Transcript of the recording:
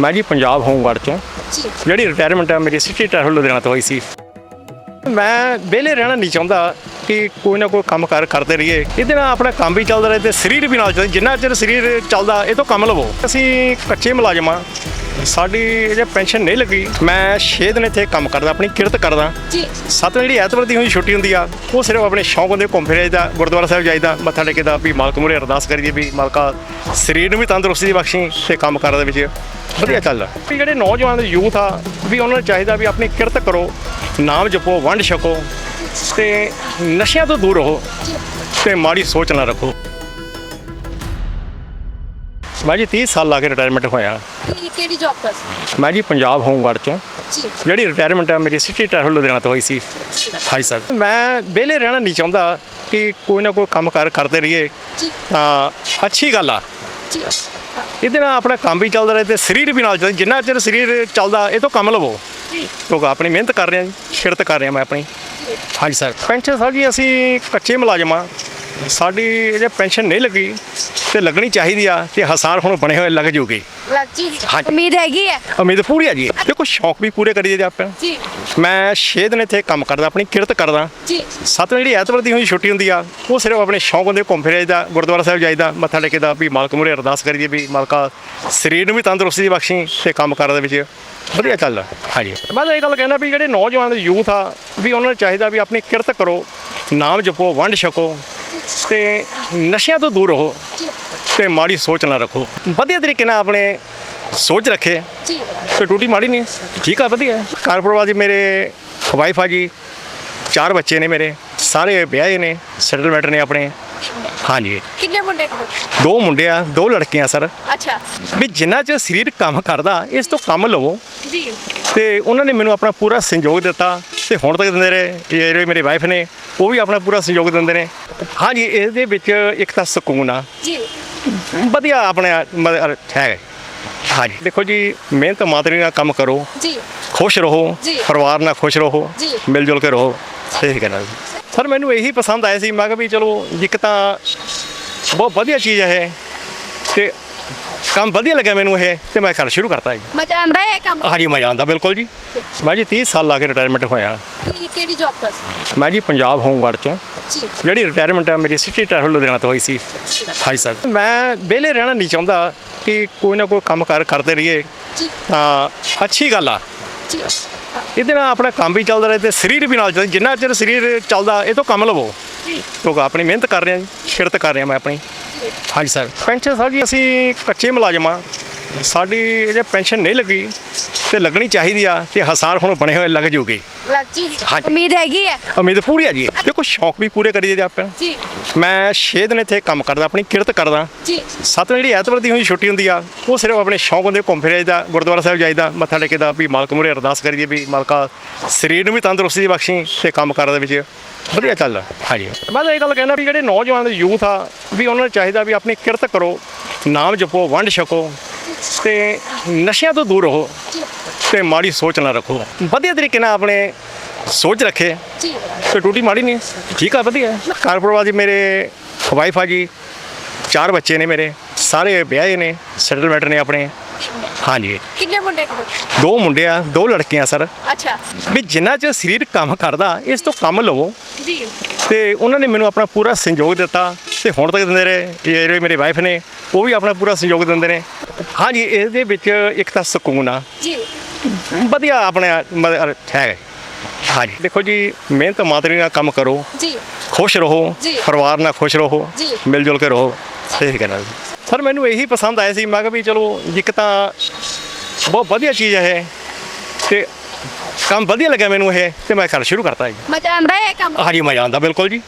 ਮੈਂ ਜੀ ਪੰਜਾਬ ਹੋਮਗਾਰਡ ਚੋਂ ਜਿਹੜੀ ਰਿਟਾਇਰਮੈਂਟ ਹੈ ਮੇਰੀ ਸਿਟੀ ਟੈਰਲ ਲੁਧਿਆਣਾ ਤੋਂ ਹੋਈ ਸੀ। ਮੈਂ ਵਿਹਲੇ ਰਹਿਣਾ ਨਹੀਂ ਚਾਹੁੰਦਾ। ਕਿ ਕੋਈ ਨਾ ਕੋਈ ਕੰਮ ਕਾਰ ਕਰਦੇ ਰਹੀਏ। ਇਹਦੇ ਨਾਲ ਆਪਣਾ ਕੰਮ ਵੀ ਚੱਲਦਾ ਰਹੇ ਤੇ ਸਰੀਰ ਵੀ ਨਾਲ ਚੱਲਦਾ ਜਿੰਨਾ ਚਿਰ ਸਰੀਰ ਚੱਲਦਾ ਇਹ ਤੋਂ ਕੰਮ ਲਵੋ। ਅਸੀਂ ਕੱਚੇ ਮੁਲਾਜ਼ਮਾਂ ਸਾਡੀ ਜੇ ਪੈਨਸ਼ਨ ਨਹੀਂ ਲੱਗੀ। ਮੈਂ 6 ਦਿਨ ਇੱਥੇ ਕੰਮ ਕਰਦਾ ਆਪਣੀ ਕਿਰਤ ਕਰਦਾ। ਜੀ। ਸੱਤ ਜਿਹੜੀ ਐਤਵਾਰ ਦੀ ਹੋਈ ਛੁੱਟੀ ਹੁੰਦੀ ਆ ਉਹ ਸਿਰਫ ਆਪਣੇ ਸ਼ੌਂਕ ਹੁੰਦੇ ਘੁੰਮ ਫਿਰ ਜਾਈਦਾ ਗੁਰਦੁਆਰਾ ਸਾਹਿਬ ਜਾਈਦਾ ਮੱਥਾ ਟੇਕਦਾ ਵੀ ਮਾਲਕ ਮੂਹਰੇ ਅਰਦਾਸ ਕਰੀਏ ਵੀ ਮਾਲਕਾ ਸਰੀਰ ਨੂੰ ਵੀ ਤੰਦਰੁਸਤੀ ਦੀ ਬਖਸ਼ੀ ਤੇ ਕੰਮ ਕਰਨ ਦੇ ਵਿੱਚ। ਵਧੀਆ ਚੱਲਦਾ। ਵੀ ਜਿਹੜੇ ਨੌਜਵਾਨ ਯੂਥ ਆ ਵੀ ਉਹਨਾਂ ਨੂੰ ਚਾਹੀਦਾ ਵੀ ਆਪਣੀ ਕਿਰਤ ਕਰੋ ਨਾਮ ਜਪੋ ਵੰਡ ਛਕੋ। ਤੇ ਨਸ਼ਿਆਂ ਤੋਂ ਦੂਰ ਰਹੋ ਤੇ ਮਾੜੀ ਸੋਚ ਨਾ ਰੱਖੋ। ਮੈਂ ਜੀ 30 ਸਾਲ ਲਾ ਕੇ ਰਿਟਾਇਰਮੈਂਟ ਹੋਇਆ। ਕੀ ਕਿਹੜੀ ਜੌਬ ਕਰਦੇ ਮੈਂ ਜੀ ਪੰਜਾਬ ਹੋਮਗਾਰਡ ਚੋਂ। ਜਿਹੜੀ ਰਿਟਾਇਰਮੈਂਟ ਹੈ ਮੇਰੀ ਸਿਟੀ ਟੈਰਲ ਲੁਧਿਆਣਾ ਤੋਂ ਹੋਈ ਸੀ। ਹਾਂਜੀ ਸਰ ਮੈਂ ਵਿਹਲੇ ਰਹਿਣਾ ਨਹੀਂ ਚਾਹੁੰਦਾ ਕਿ ਕੋਈ ਨਾ ਕੋਈ ਕੰਮ ਕਾਰ ਕਰਦੇ ਰਹੀਏ। ਤਾਂ ਅੱਛੀ ਗੱਲ ਆ। ਇਹਦੇ ਨਾਲ ਆਪਣਾ ਕੰਮ ਵੀ ਚੱਲਦਾ ਰਹੇ ਤੇ ਸਰੀਰ ਵੀ ਨਾਲ ਚੱਲਦਾ ਜਿੰਨਾ ਚਿਰ ਸਰੀਰ ਚੱਲਦਾ ਇਹ ਤੋਂ ਕੰਮ ਲਵੋ। ਕਿਉਂਕਿ ਆਪਣੀ ਮਿਹਨਤ ਕਰ ਰਿਹਾ ਜੀ ਸ਼ਿਰਤ ਕਰ ਰਿਹਾ ਮੈਂ ਆਪਣੀ। ਹਾਂਜੀ ਸਰ। ਪੈਨਸ਼ਨ ਸਰ ਜੀ ਅਸੀਂ ਕੱਚੇ ਮੁਲਾਜ਼ਮ ਆ ਸਾਡੀ ਜੇ ਪੈਨਸ਼ਨ ਨਹੀਂ ਲੱਗੀ ਤੇ ਲੱਗਣੀ ਚਾਹੀਦੀ ਆ ਤੇ ਹਸਾਰ ਹੁਣ ਬਣੇ ਹੋਏ ਲੱਗ ਜੂਗੀ। ਲੱਗ ਜੀ। ਹਾਂਜੀ। ਉਮੀਦ ਹੈਗੀ ਹੈ। ਉਮੀਦ ਪੂਰੀ ਆ ਜੀ। ਦੇਖੋ ਸ਼ੌਂਕ ਵੀ ਪੂਰੇ ਕਰੀਏ ਜੀ ਆਪਾਂ। ਜੀ। ਮੈਂ 6 ਦਿਨ ਇੱਥੇ ਕੰਮ ਕਰਦਾ ਆਪਣੀ ਕਿਰਤ ਕਰਦਾ। ਜੀ। ਸੱਤ ਜਿਹੜੀ ਐਤਵਾਰ ਦੀ ਹੋਈ ਛੁੱਟੀ ਹੁੰਦੀ ਆ ਉਹ ਸਿਰਫ ਆਪਣੇ ਸ਼ੌਂਕ ਹੁੰਦੇ ਘੁੰਮ ਫਿਰ ਜਾਈਦਾ ਗੁਰਦੁਆਰਾ ਸਾਹਿਬ ਜਾਈਦਾ ਮੱਥਾ ਟੇਕਦਾ ਵੀ ਮਾਲਕ ਮੂਹਰੇ ਅਰਦਾਸ ਕਰੀਏ ਵੀ ਮਾਲਕਾ ਸਰੀਰ ਨੂੰ ਵੀ ਤੰਦਰੁਸਤੀ ਦੀ ਬਖਸ਼ੀ ਤੇ ਕੰਮ ਕਰਨ ਦੇ ਵਿੱਚ ਵਧੀਆ ਚੱਲਦਾ ਹਾਂਜੀ। ਮੈਂ ਤਾਂ ਇਹ ਗੱਲ ਕਹਿਣਾ ਵੀ ਜਿਹੜੇ ਨੌਜਵਾਨ ਯੂਥ ਆ ਵੀ ਉਹਨਾਂ ਨੂੰ ਚਾਹੀਦਾ ਵੀ ਆਪਣੀ ਕਿਰਤ ਕਰੋ ਨਾਮ ਜਪੋ ਵੰਡ ਛਕੋ ਤੇ ਨਸ਼ਿਆਂ ਤੋਂ ਦੂਰ ਰਹੋ ਤੇ ਮਾੜੀ ਸੋਚ ਨਾ ਰੱਖੋ। ਵਧੀਆ ਤਰੀਕੇ ਨਾਲ ਆਪਣੇ ਸੋਚ ਰੱਖੇ। ਜੀ ਤੇ ਟੂਟੀ ਮਾੜੀ ਨਹੀਂ ਠੀਕ ਆ ਵਧੀਆ। ਪਰਿਵਾਰ ਜੀ ਮੇਰੇ ਵਾਈਫ ਆ ਜੀ ਚਾਰ ਬੱਚੇ ਨੇ ਮੇਰੇ ਸਾਰੇ ਵਿਆਹੇ ਨੇ ਸੈਟਲਮੈਂਟ ਨੇ ਆਪਣੇ। ਹਾਂਜੀ। ਕਿੰਨੇ ਮੁੰਡੇ ਦੋ ਮੁੰਡੇ ਆ ਦੋ ਲੜਕੀਆਂ ਸਰ। ਅੱਛਾ। ਵੀ ਜਿੰਨਾ ਚਿਰ ਸਰੀਰ ਕੰਮ ਕਰਦਾ ਇਸ ਤੋਂ ਕੰਮ ਲਵੋ। ਜੀ। ਤੇ ਉਹਨਾਂ ਨੇ ਮੈਨੂੰ ਆਪਣਾ ਪੂਰਾ ਸਹਿਯੋਗ ਦਿੱਤਾ। ਤੇ ਹੁਣ ਤੱਕ ਦਿੰਦੇ ਰਹੇ ਇਹ ਜਿਹੜੇ ਮੇਰੇ ਵਾਈਫ ਨੇ ਉਹ ਵੀ ਆਪਣਾ ਪੂਰਾ ਸਹਿਯੋਗ ਦਿੰਦੇ ਨੇ। ਹਾਂਜੀ ਇਹਦੇ ਵਿੱਚ ਇੱਕ ਤਾਂ ਸਕੂਨ ਆ। ਜੀ। ਵਧੀਆ ਆਪਣੇ ਮਤਲਬ ਹੈ। ਹਾਂਜੀ। ਦੇਖੋ ਜੀ ਮਿਹਨਤ ਮਾਤਰੀ ਨਾਲ ਕੰਮ ਕਰੋ। ਜੀ। ਖੁਸ਼ ਰਹੋ। ਪਰਿਵਾਰ ਨਾਲ ਖੁਸ਼ ਰਹੋ। ਜੀ। ਮਿਲ ਜੁਲ ਕੇ ਰਹੋ। ਸਹੀ ਕਹਿਣਾ ਸਰ ਮੈਨੂੰ ਇਹੀ ਪਸੰਦ ਆਇਆ ਸੀ ਮੈਂ ਕਿਹਾ ਵੀ ਚਲੋ ਇੱਕ ਤਾਂ ਬਹੁਤ ਵਧੀਆ ਚੀਜ਼ ਹੈ ਤੇ ਕੰਮ ਵਧੀਆ ਲੱਗਿਆ ਮੈਨੂੰ ਇਹ ਤੇ ਮੈਂ ਕਰ ਸ਼ੁਰੂ ਕਰਤਾ ਜੀ। ਮਜ਼ਾ ਆਉਂਦਾ ਹੈ ਇਹ ਕੰਮ? ਹਾਂਜੀ ਮਜ਼ਾ ਆਉਂਦਾ ਬਿਲਕੁਲ ਜੀ। ਮੈਂ ਜੀ 30 ਸਾਲ ਲਾ ਕੇ ਰਿਟਾਇਰਮੈਂਟ ਹੋਇਆ। ਕੀ ਕਿਹੜੀ ਜੌਬ ਕਰਦੇ? ਮੈਂ ਜੀ ਪੰਜਾਬ ਹੋਮਗਾਰਡ ਚੋਂ। ਜੀ। ਜਿਹੜੀ ਰਿਟਾਇਰਮੈਂਟ ਹੈ ਮੇਰੀ ਸਿਟੀ ਟੈਰਲ ਲੁਧਿਆਣਾ ਤੋਂ ਹੋਈ ਸੀ। ਹਾਂਜੀ ਸਰ। ਮੈਂ ਵਿਹਲੇ ਰਹਿਣਾ ਨਹੀਂ ਚਾਹੁੰਦਾ ਕਿ ਕੋਈ ਨਾ ਕੋਈ ਕੰਮ ਕਾਰ ਕਰਦੇ ਰਹੀਏ। ਜੀ। ਤਾਂ ਅੱਛੀ ਗੱਲ ਆ। ਜੀ। ਇਹਦੇ ਨਾਲ ਆਪਣਾ ਕੰਮ ਵੀ ਚੱਲਦਾ ਰਹੇ ਤੇ ਸਰੀਰ ਵੀ ਨਾਲ ਚੱਲਦਾ ਜਿੰਨਾ ਚਿਰ ਸਰੀਰ ਚੱਲਦਾ ਇਹ ਤੋਂ ਕੰਮ ਲਵੋ। ਕਿਉਂਕਿ ਆਪਣੀ ਮਿਹਨਤ ਕਰ ਰਿਹਾ ਜੀ ਸ਼ਿਰਤ ਕਰ ਰਿਹਾ ਮੈਂ ਆਪਣੀ। ਹਾਂਜੀ ਸਰ। ਪੈਨਸ਼ਨ ਸਰ ਜੀ ਅਸੀਂ ਕੱਚੇ ਮੁਲਾਜ਼ਮ ਆ ਸਾਡੀ ਜੇ ਪੈਨਸ਼ਨ ਨਹੀਂ ਲੱਗੀ ਤੇ ਲੱਗਣੀ ਚਾਹੀਦੀ ਆ ਤੇ ਹਸਾਰ ਹੁਣ ਬਣੇ ਹੋਏ ਲੱਗ ਜੂਗੀ। ਲੱਗ। ਜੀ ਹਾਂਜੀ। ਉਮੀਦ ਹੈਗੀ ਹੈ ਉਮੀਦ ਪੂਰੀ ਆ। ਜੀ ਦੇਖੋ ਸ਼ੌਂਕ ਵੀ ਪੂਰੇ ਕਰੀਏ ਜੀ ਆਪਾਂ। ਜੀ। ਮੈਂ 6 ਦਿਨ ਇੱਥੇ ਕੰਮ ਕਰਦਾ ਆਪਣੀ ਕਿਰਤ ਕਰਦਾ। ਜੀ। ਸੱਤ ਜਿਹੜੀ ਐਤਵਾਰ ਦੀ ਹੋਈ ਛੁੱਟੀ ਹੁੰਦੀ ਆ ਉਹ ਸਿਰਫ ਆਪਣੇ ਸ਼ੌਂਕ ਹੁੰਦੇ ਘੁੰਮ ਫਿਰ ਜਾਈਦਾ ਗੁਰਦੁਆਰਾ ਸਾਹਿਬ ਜਾਈਦਾ ਮੱਥਾ ਟੇਕਦਾ ਵੀ ਮਾਲਕ ਮੂਹਰੇ ਅਰਦਾਸ ਕਰੀਏ ਵੀ ਮਾਲਕਾ ਸਰੀਰ ਨੂੰ ਵੀ ਤੰਦਰੁਸਤੀ ਦੀ ਬਖਸ਼ੀ ਤੇ ਕੰਮ ਕਰਨ ਦੇ ਵਿੱਚ ਵਧੀਆ ਚੱਲਦਾ। ਹਾਂਜੀ। ਮੈਂ ਤਾਂ ਇਹ ਗੱਲ ਕਹਿਣਾ ਵੀ ਜਿਹੜੇ ਨੌਜਵਾਨ ਯੂਥ ਆ ਵੀ ਉਹਨਾਂ ਨੂੰ ਚਾਹੀਦਾ ਵੀ ਆਪਣੀ ਕਿਰਤ ਕਰੋ ਨਾਮ ਜਪੋ ਵੰਡ ਛਕੋ ਤੇ ਨਸ਼ਿਆਂ ਤੋਂ ਦੂਰ ਰਹੋ ਤੇ ਮਾੜੀ ਸੋਚ ਨਾ ਰੱਖੋ। ਵਧੀਆ ਤਰੀਕੇ ਨਾਲ ਆਪਣੇ ਸੋਚ ਰੱਖੇ। ਜੀ ਤੇ ਟੂਟੀ ਮਾੜੀ ਨਹੀਂ ਠੀਕ ਆ ਵਧੀਆ। ਘਰ ਪਰਿਵਾਰ ਜੀ ਮੇਰੇ ਵਾਈਫ ਆ ਜੀ ਚਾਰ ਬੱਚੇ ਨੇ ਮੇਰੇ ਸਾਰੇ ਵਿਆਹੇ ਨੇ ਸੈਟਲਮੈਂਟ ਨੇ ਆਪਣੇ। ਹਾਂਜੀ। ਕਿੰਨੇ ਮੁੰਡੇ ਕੋਲ ਦੋ ਮੁੰਡੇ ਆ ਦੋ ਲੜਕੀਆਂ ਸਰ। ਅੱਛਾ। ਵੀ ਜਿੰਨਾ ਚਿਰ ਸਰੀਰ ਕੰਮ ਕਰਦਾ ਇਸ ਤੋਂ ਕੰਮ ਲਵੋ। ਜੀ। ਤੇ ਉਹਨਾਂ ਨੇ ਮੈਨੂੰ ਆਪਣਾ ਪੂਰਾ ਸਹਿਯੋਗ ਦਿੱਤਾ ਤੇ ਹੁਣ ਤੱਕ ਦਿੰਦੇ ਰਹੇ। ਇਹ ਜਿਹੜੇ ਮੇਰੇ ਵਾਈਫ ਨੇ ਉਹ ਵੀ ਆਪਣਾ ਪੂਰਾ ਸਹਿਯੋਗ ਦਿੰਦੇ ਨੇ। ਹਾਂਜੀ ਇਹਦੇ ਵਿੱਚ ਇੱਕ ਤਾਂ ਸਕੂਨ ਆ। ਜੀ। ਵਧੀਆ ਆਪਣੇ ਹੈ। ਹਾਂਜੀ। ਦੇਖੋ ਜੀ ਮਿਹਨਤ ਮਾਤਰੀ ਨਾਲ ਕੰਮ ਕਰੋ। ਜੀ। ਖੁਸ਼ ਰਹੋ। ਪਰਿਵਾਰ ਨਾਲ ਖੁਸ਼ ਰਹੋ। ਮਿਲ ਜੁਲ ਕੇ ਰਹੋ। ਸਹੀ ਕਹਿਣਾ ਸਰ ਮੈਨੂੰ ਇਹੀ ਪਸੰਦ ਆਇਆ ਸੀ। ਮੈਂ ਕਿਹਾ ਵੀ ਚਲੋ ਇੱਕ ਤਾਂ ਬਹੁਤ ਵਧੀਆ ਚੀਜ਼ ਹੈ ਇਹ ਤੇ ਕੰਮ ਵਧੀਆ ਲੱਗਿਆ ਮੈਨੂੰ ਇਹ ਤੇ ਮੈਂ ਕਰ ਸ਼ੁਰੂ ਕਰਤਾ ਜੀ। ਮਜ਼ਾ ਆਉਂਦਾ ਹੈ ਇਹ ਕੰਮ? ਹਾਂਜੀ ਮਜ਼ਾ ਆਉਂਦਾ ਬਿਲਕੁਲ ਜੀ।